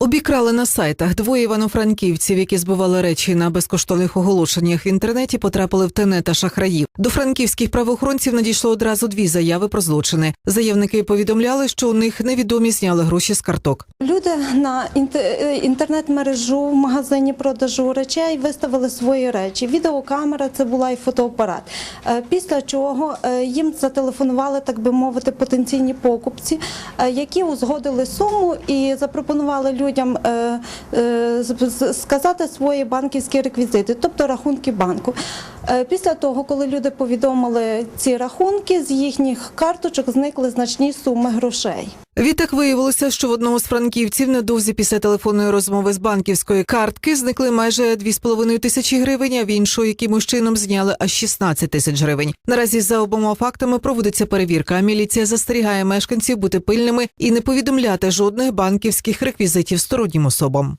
Обікрали на сайтах двоє івано-франківців, які збивали речі на безкоштовних оголошеннях в інтернеті, потрапили в тенета шахраїв. До франківських правоохоронців надійшло одразу дві заяви про злочини. Заявники повідомляли, що у них невідомі зняли гроші з карток. Люди на е, інтернет-мережу в магазині продажу речей виставили свої речі. Відеокамера це була і фотоапарат. Е, Після чого е, їм зателефонували, так би мовити, потенційні покупці, які узгодили суму і запропонували людям е, е, з- сказати свої банківські реквізити, тобто рахунки банку. Е, Після того, коли люди повідомили ці рахунки, з їхніх карточок зникли значні суми грошей. Відтак виявилося, що в одного з франківців недовзі після телефонної розмови з банківської картки зникли майже 2,5 тисячі гривень, а в іншого якимось чином зняли аж 16 тисяч гривень. Наразі за обома фактами проводиться перевірка. Міліція застерігає мешканців бути пильними і не повідомляти жодних банківських реквізитів стороннім особам.